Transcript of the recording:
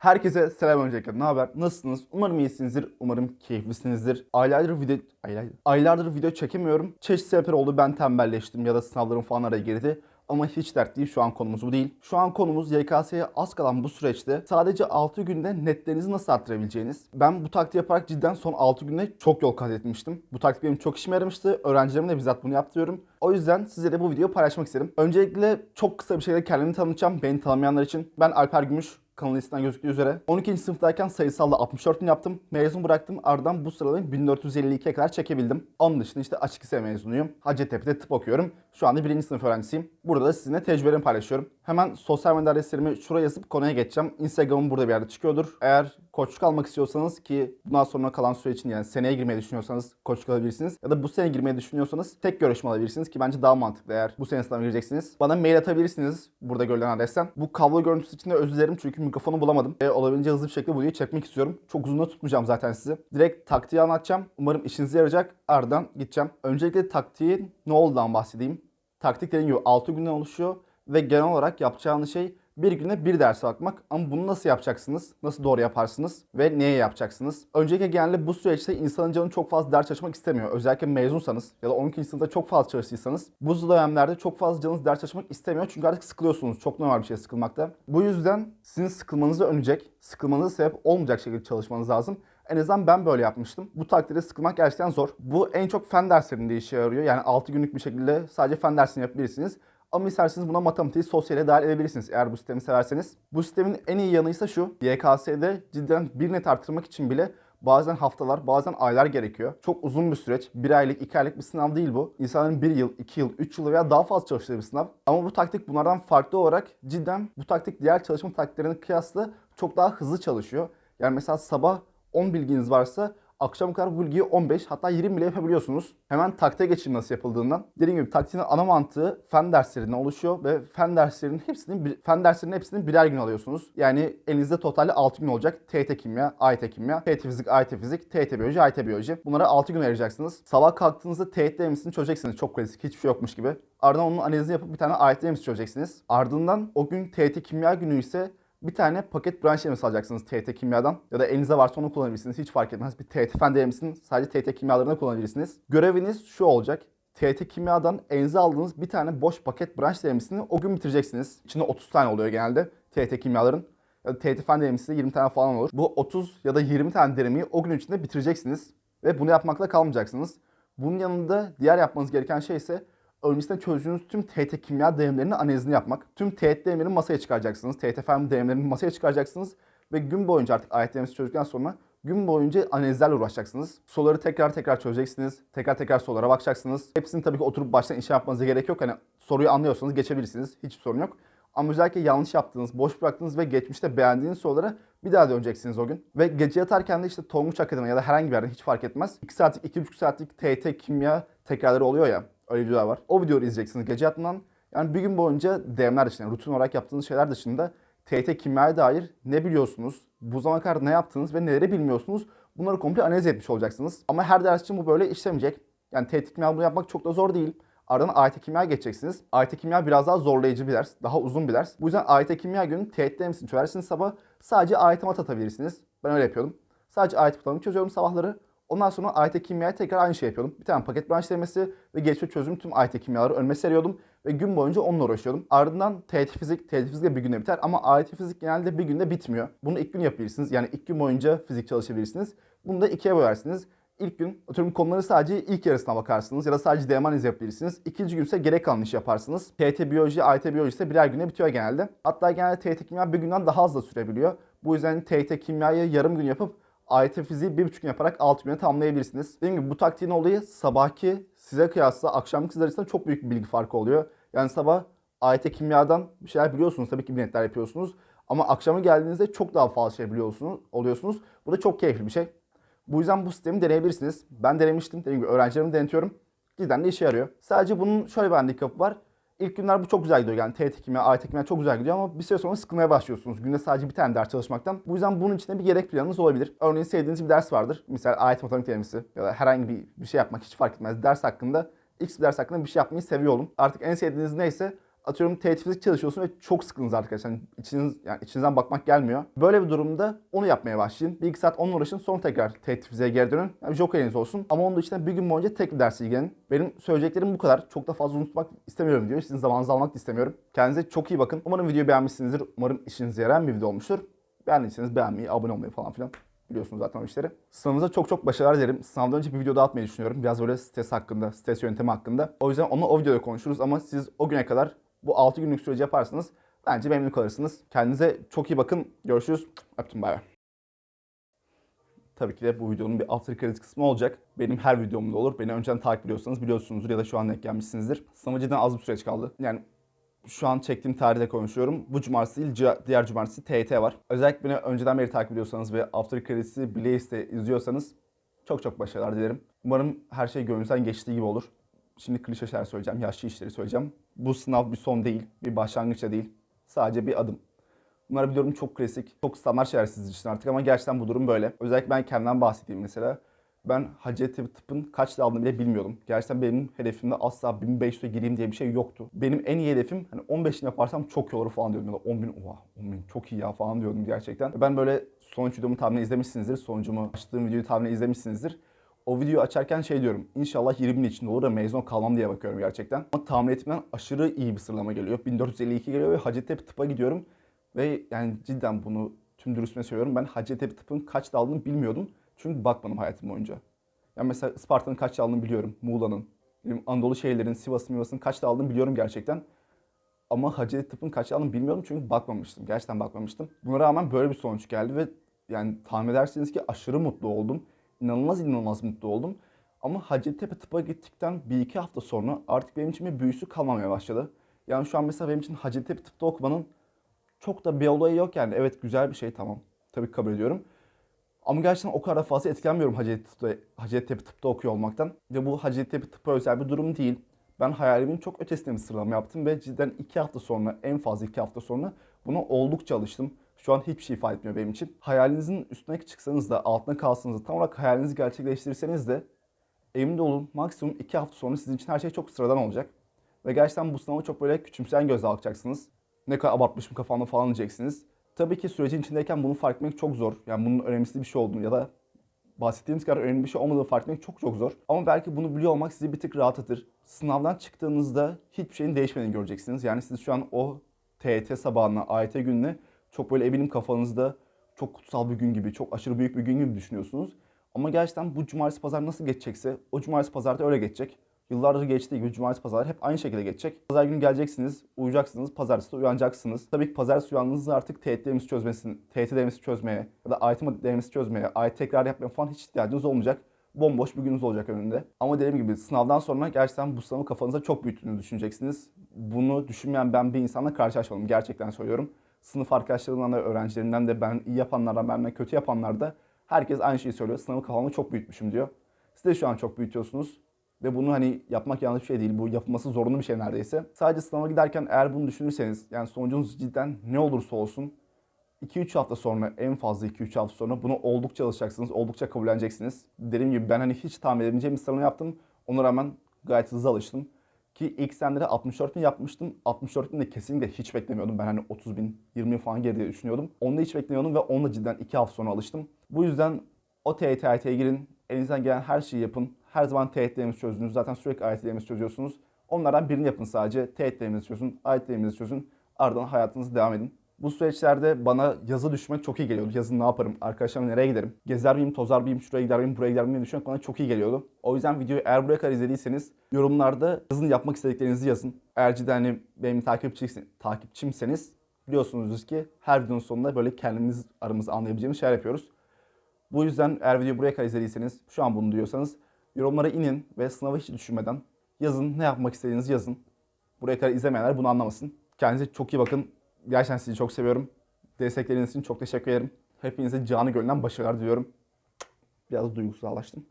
Herkese selam öncelikle. Ne haber? Nasılsınız? Umarım iyisinizdir. Umarım keyiflisinizdir. Aylardır video aylardır, aylardır video çekemiyorum. Çeşitli sebepler oldu. Ben tembelleştim ya da sınavlarım falan araya girdi. Ama hiç dert değil. Şu an konumuz bu değil. Şu an konumuz YKS'ye az kalan bu süreçte sadece 6 günde netlerinizi nasıl arttırabileceğiniz. Ben bu taktiği yaparak cidden son 6 günde çok yol kat etmiştim. Bu taktik benim çok işime yaramıştı. Öğrencilerime de bizzat bunu yaptırıyorum. O yüzden size de bu videoyu paylaşmak istedim. Öncelikle çok kısa bir şekilde kendimi tanıtacağım. Beni tanımayanlar için. Ben Alper Gümüş. Kanal listesinden gözüktüğü üzere. 12. sınıftayken sayısalda 64 bin yaptım. Mezun bıraktım. Ardından bu sıralayı 1452'ye kadar çekebildim. Onun dışında işte açık lise mezunuyum. Hacettepe'de tıp okuyorum. Şu anda 1. sınıf öğrencisiyim. Burada da sizinle tecrübelerimi paylaşıyorum. Hemen sosyal medya adreslerimi şuraya yazıp konuya geçeceğim. Instagram'ım burada bir yerde çıkıyordur. Eğer koçluk almak istiyorsanız ki bundan sonra kalan süre için yani seneye girmeyi düşünüyorsanız koçluk alabilirsiniz. Ya da bu sene girmeyi düşünüyorsanız tek görüşme alabilirsiniz ki bence daha mantıklı eğer bu sene sınava gireceksiniz. Bana mail atabilirsiniz burada görülen adresten. Bu kablo görüntüsü için de özür dilerim çünkü mikrofonu bulamadım. Ve olabildiğince hızlı bir şekilde videoyu çekmek istiyorum. Çok uzun da tutmayacağım zaten sizi. Direkt taktiği anlatacağım. Umarım işinize yarayacak. Ardından gideceğim. Öncelikle taktiğin ne olduğundan bahsedeyim. Taktik dediğim gibi 6 günden oluşuyor ve genel olarak yapacağınız şey bir güne bir ders bakmak. Ama bunu nasıl yapacaksınız? Nasıl doğru yaparsınız? Ve neye yapacaksınız? Öncelikle genelde bu süreçte insanın canı çok fazla ders çalışmak istemiyor. Özellikle mezunsanız ya da 12. sınıfta çok fazla çalıştıysanız bu dönemlerde çok fazla canınız ders çalışmak istemiyor. Çünkü artık sıkılıyorsunuz. Çok normal bir şey sıkılmakta. Bu yüzden sizin sıkılmanızı önecek, sıkılmanıza sebep olmayacak şekilde çalışmanız lazım. En azından ben böyle yapmıştım. Bu takdirde sıkılmak gerçekten zor. Bu en çok fen derslerinde işe yarıyor. Yani 6 günlük bir şekilde sadece fen dersini yapabilirsiniz. Ama isterseniz buna matematiği, sosyale dahil edebilirsiniz eğer bu sistemi severseniz. Bu sistemin en iyi yanı ise şu. YKS'de cidden bir net arttırmak için bile bazen haftalar, bazen aylar gerekiyor. Çok uzun bir süreç. Bir aylık, iki aylık bir sınav değil bu. İnsanların bir yıl, iki yıl, üç yıl veya daha fazla çalıştığı bir sınav. Ama bu taktik bunlardan farklı olarak cidden bu taktik diğer çalışma taktiklerine kıyasla çok daha hızlı çalışıyor. Yani mesela sabah 10 bilginiz varsa akşam kadar bu bilgiyi 15 hatta 20 bile yapabiliyorsunuz. Hemen taktiğe geçeyim nasıl yapıldığından. Dediğim gibi taktiğin ana mantığı fen derslerinden oluşuyor ve fen derslerinin hepsini fen derslerinin hepsini birer gün alıyorsunuz. Yani elinizde totalde 6 gün olacak. TET kimya, AYT kimya, TET fizik, AYT fizik, TET biyoloji, AYT biyoloji. Bunlara 6 gün ayıracaksınız. Sabah kalktığınızda TET denemesini çözeceksiniz. Çok klasik. Hiçbir şey yokmuş gibi. Ardından onun analizini yapıp bir tane AYT denemesi çözeceksiniz. Ardından o gün TET kimya günü ise bir tane paket branş denemesi alacaksınız TYT kimyadan. Ya da elinizde varsa onu kullanabilirsiniz. Hiç fark etmez. Bir TYT fen denemesini sadece TYT kimyalarında kullanabilirsiniz. Göreviniz şu olacak. TYT kimyadan elinize aldığınız bir tane boş paket branş denemesini o gün bitireceksiniz. İçinde 30 tane oluyor genelde TYT kimyaların. Ya da TYT fen denemesi de 20 tane falan olur. Bu 30 ya da 20 tane denemeyi o gün içinde bitireceksiniz. Ve bunu yapmakla kalmayacaksınız. Bunun yanında diğer yapmanız gereken şey ise öncesinde çözdüğünüz tüm TET kimya denemlerinin analizini yapmak. Tüm TET denemelerini masaya çıkaracaksınız. TET fen denemelerini masaya çıkaracaksınız. Ve gün boyunca artık ayet denemesi çözdükten sonra gün boyunca analizlerle uğraşacaksınız. Soruları tekrar tekrar çözeceksiniz. Tekrar tekrar sorulara bakacaksınız. Hepsini tabii ki oturup baştan işe yapmanıza gerek yok. Hani soruyu anlıyorsanız geçebilirsiniz. Hiç sorun yok. Ama özellikle yanlış yaptığınız, boş bıraktığınız ve geçmişte beğendiğiniz sorulara bir daha döneceksiniz o gün. Ve gece yatarken de işte Tonguç Akademi ya da herhangi bir yerden hiç fark etmez. 2 saatlik, 2,5 saatlik TET kimya tekrarları oluyor ya. Öyle videolar var. O videoyu izleyeceksiniz gece yatmadan. Yani bir gün boyunca DM'ler dışında, yani rutin olarak yaptığınız şeyler dışında TET kimyaya dair ne biliyorsunuz, bu zamana kadar ne yaptınız ve neleri bilmiyorsunuz bunları komple analiz etmiş olacaksınız. Ama her ders için bu böyle işlemeyecek. Yani TET kimya bunu yapmak çok da zor değil. Ardından AYT kimya geçeceksiniz. AYT kimya biraz daha zorlayıcı bir ders. Daha uzun bir ders. Bu yüzden AYT kimya günü TET denemesini çözersiniz sabah. Sadece AYT mat atabilirsiniz. Ben öyle yapıyordum. Sadece AYT matematiği çözüyorum sabahları. Ondan sonra AYT kimyaya tekrar aynı şey yapıyordum. Bir tane paket branş denemesi ve geçmişte çözdüğüm tüm AYT kimyaları önüme seriyordum. Ve gün boyunca onunla uğraşıyordum. Ardından TET fizik, TET fizik de bir günde biter ama AYT fizik genelde bir günde bitmiyor. Bunu ilk gün yapabilirsiniz. Yani ilk gün boyunca fizik çalışabilirsiniz. Bunu da ikiye bölersiniz. İlk gün atıyorum konuları sadece ilk yarısına bakarsınız ya da sadece DM analiz yapabilirsiniz. İkinci gün ise gerek kalan işi yaparsınız. TET biyoloji, AYT biyoloji ise birer güne bitiyor genelde. Hatta genelde TET kimya bir günden daha az da sürebiliyor. Bu yüzden TET kimyayı yarım gün yapıp AYT fiziği bir buçuk gün yaparak 6 güne tamamlayabilirsiniz. Dediğim gibi bu taktiğin olayı sabahki size kıyasla akşamki sizler arasında çok büyük bir bilgi farkı oluyor. Yani sabah AYT kimyadan bir şeyler biliyorsunuz. Tabii ki bir netler yapıyorsunuz. Ama akşama geldiğinizde çok daha fazla şey biliyorsunuz, oluyorsunuz. Bu da çok keyifli bir şey. Bu yüzden bu sistemi deneyebilirsiniz. Ben denemiştim. Dediğim gibi öğrencilerime denetiyorum. Cidden de işe yarıyor. Sadece bunun şöyle bir handikapı var. İlk günler bu çok güzel gidiyor. Yani TET kimya, AYT kimya çok güzel gidiyor ama bir süre sonra sıkılmaya başlıyorsunuz. Günde sadece bir tane ders çalışmaktan. Bu yüzden bunun içinde bir yedek planınız olabilir. Örneğin sevdiğiniz bir ders vardır. Mesela AYT matematik denemesi ya da herhangi bir, bir şey yapmak hiç fark etmez. Ders hakkında, X bir ders hakkında bir şey yapmayı seviyor olun. Artık en sevdiğiniz neyse Atıyorum teğet fizik çalışıyorsun ve çok sıkıldınız arkadaşlar. Yani içiniz, yani içinizden bakmak gelmiyor. Böyle bir durumda onu yapmaya başlayın. Bir iki saat onunla uğraşın sonra tekrar teğet fiziğe geri dönün. Yani jokeriniz olsun. Ama onun dışında bir gün boyunca tek bir dersi ilgilenin. Benim söyleyeceklerim bu kadar. Çok da fazla unutmak istemiyorum diyor. Sizin zamanınızı almak istemiyorum. Kendinize çok iyi bakın. Umarım videoyu beğenmişsinizdir. Umarım işinize yarayan bir video olmuştur. Beğendiyseniz beğenmeyi, abone olmayı falan filan biliyorsunuz zaten o işleri. Sınavınıza çok çok başarılar dilerim. Sınavdan önce bir video daha atmayı düşünüyorum. Biraz böyle stres hakkında, stres yöntemi hakkında. O yüzden onu o videoda konuşuruz ama siz o güne kadar bu 6 günlük süreci yaparsanız bence memnun kalırsınız. Kendinize çok iyi bakın. Görüşürüz. Öptüm bay bay. Tabii ki de bu videonun bir after credit kısmı olacak. Benim her videomda olur. Beni önceden takip ediyorsanız biliyorsunuzdur ya da şu an denk gelmişsinizdir. Sınava cidden az bir süreç kaldı. Yani şu an çektiğim tarihte konuşuyorum. Bu cumartesi değil, diğer cumartesi TYT var. Özellikle beni önceden beri takip ediyorsanız ve After Credits'i Blaze'de izliyorsanız çok çok başarılar dilerim. Umarım her şey gönlünüzden geçtiği gibi olur. Şimdi klişe şeyler söyleyeceğim, yaşlı işleri söyleyeceğim. Bu sınav bir son değil, bir başlangıç da değil. Sadece bir adım. Bunları biliyorum çok klasik, çok standart şeyler sizin için artık ama gerçekten bu durum böyle. Özellikle ben kendimden bahsedeyim mesela. Ben Hacettepe tıpın kaçta aldığını bile bilmiyordum. Gerçekten benim hedefimde asla 1500'e gireyim diye bir şey yoktu. Benim en iyi hedefim hani 15 yaparsam çok iyi olur falan diyordum. Ya da 10 bin, oha 10 bin çok iyi ya falan diyordum gerçekten. Ben böyle sonuç videomu tahmin izlemişsinizdir. Sonucumu açtığım videoyu tahmin izlemişsinizdir. O videoyu açarken şey diyorum. İnşallah 20 bin içinde olur da mezun kalmam diye bakıyorum gerçekten. Ama tahmin ettiğimden aşırı iyi bir sıralama geliyor. 1452 geliyor ve Hacettepe tıpa gidiyorum. Ve yani cidden bunu tüm dürüstüme söylüyorum. Ben Hacettepe tıpın kaçta aldığını bilmiyordum. Çünkü bakmadım hayatım boyunca. Yani mesela Isparta'nın kaçta aldığını biliyorum. Muğla'nın. Anadolu şehirlerin, Sivas'ın, Mivas'ın kaçta aldığını biliyorum gerçekten. Ama Hacettepe tıpın kaçta aldığını bilmiyordum çünkü bakmamıştım. Gerçekten bakmamıştım. Buna rağmen böyle bir sonuç geldi ve yani tahmin edersiniz ki aşırı mutlu oldum. İnanılmaz inanılmaz mutlu oldum. Ama Hacettepe tıpa gittikten bir iki hafta sonra artık benim için bir büyüsü kalmamaya başladı. Yani şu an mesela benim için Hacettepe tıpta okumanın çok da bir olayı yok yani. Evet güzel bir şey tamam. Tabii kabul ediyorum. Ama gerçekten o kadar fazla etkilenmiyorum Hacettepe, Hacettepe tıpta okuyor olmaktan. Ve bu Hacettepe tıpa özel bir durum değil. Ben hayalimin çok ötesinde bir sıralama yaptım ve cidden iki hafta sonra, en fazla iki hafta sonra buna oldukça alıştım. Şu an hiçbir şey ifade etmiyor benim için. Hayalinizin üstüne çıksanız da, altına kalsanız da, tam olarak hayalinizi gerçekleştirirseniz de emin olun maksimum iki hafta sonra sizin için her şey çok sıradan olacak. Ve gerçekten bu sınavı çok böyle küçümseyen gözle bakacaksınız. Ne kadar abartmışım kafamda falan diyeceksiniz. Tabii ki sürecin içindeyken bunu fark etmek çok zor. Yani bunun önemsiz bir şey olduğunu ya da bahsettiğimiz kadar önemli bir şey olmadığını fark etmek çok çok zor. Ama belki bunu biliyor olmak sizi bir tık rahatlatır. Sınavdan çıktığınızda hiçbir şeyin değişmediğini göreceksiniz. Yani siz şu an o TET sabahına, AYT gününe çok böyle eminim kafanızda çok kutsal bir gün gibi, çok aşırı büyük bir gün gibi düşünüyorsunuz. Ama gerçekten bu cumartesi pazar nasıl geçecekse o cumartesi pazar da öyle geçecek. Yıllardır geçtiği gibi cumartesi pazar hep aynı şekilde geçecek. Pazar günü geleceksiniz, uyuyacaksınız, pazartesi de uyanacaksınız. Tabii ki pazartesi uyandığınızda artık TET'lerimizi çözmesini, TET'lerimizi çözmeye ya da AYT'lerimizi çözmeye, AYT tekrar yapmaya falan hiç ihtiyacınız olmayacak. Bomboş bir gününüz olacak önünde. Ama dediğim gibi sınavdan sonra gerçekten bu sınavı kafanıza çok büyüttüğünü düşüneceksiniz. Bunu düşünmeyen ben bir insanla karşılaşmadım. Gerçekten söylüyorum. Sınıf arkadaşlarımdan da, öğrencilerimden de, ben iyi yapanlardan, benden kötü yapanlar da herkes aynı şeyi söylüyor. Sınavı kafamda çok büyütmüşüm diyor. Siz de şu an çok büyütüyorsunuz. Ve bunu hani yapmak yanlış bir şey değil. Bu yapılması zorunlu bir şey neredeyse. Sadece sınava giderken eğer bunu düşünürseniz yani sonucunuz cidden ne olursa olsun 2-3 hafta sonra en fazla 2-3 hafta sonra bunu oldukça alışacaksınız. Oldukça kabulleneceksiniz. Dediğim gibi ben hani hiç tahmin edemeyeceğim bir sıralama yaptım. Ona rağmen gayet hızlı alıştım. Ki ilk senelere 64 bin yapmıştım. 64 bin de kesinlikle hiç beklemiyordum. Ben hani 30 bin, 20 bin falan geride düşünüyordum. Onu da hiç beklemiyordum ve onunla cidden 2 hafta sonra alıştım. Bu yüzden o TYT, AYT'ye girin. Elinizden gelen her şeyi yapın. Her zaman TYT'lerimizi çözdünüz. Zaten sürekli AYT'lerimizi çözüyorsunuz. Onlardan birini yapın sadece. TYT'lerimizi çözün, AYT'lerimizi çözün. Ardından hayatınızı devam edin. Bu süreçlerde bana yazı düşmek çok iyi geliyordu. Yazın ne yaparım? Arkadaşlarımla nereye giderim? Gezer miyim, tozar mıyım, şuraya gider miyim, buraya gider miyim diye düşünmek bana çok iyi geliyordu. O yüzden videoyu eğer buraya kadar izlediyseniz yorumlarda yazın yapmak istediklerinizi yazın. Eğer cidden hani benim takipçi, takipçimseniz biliyorsunuz ki her videonun sonunda böyle kendimiz aramızda anlayabileceğimiz şeyler yapıyoruz. Bu yüzden eğer videoyu buraya kadar izlediyseniz, şu an bunu diyorsanız yorumlara inin ve sınavı hiç düşünmeden yazın, ne yapmak istediğinizi yazın. Buraya kadar izlemeyenler bunu anlamasın. Kendinize çok iyi bakın. Gerçekten sizi çok seviyorum. Destekleriniz için çok teşekkür ederim. Hepinize canı gönülden başarılar diliyorum. Biraz duygusallaştım.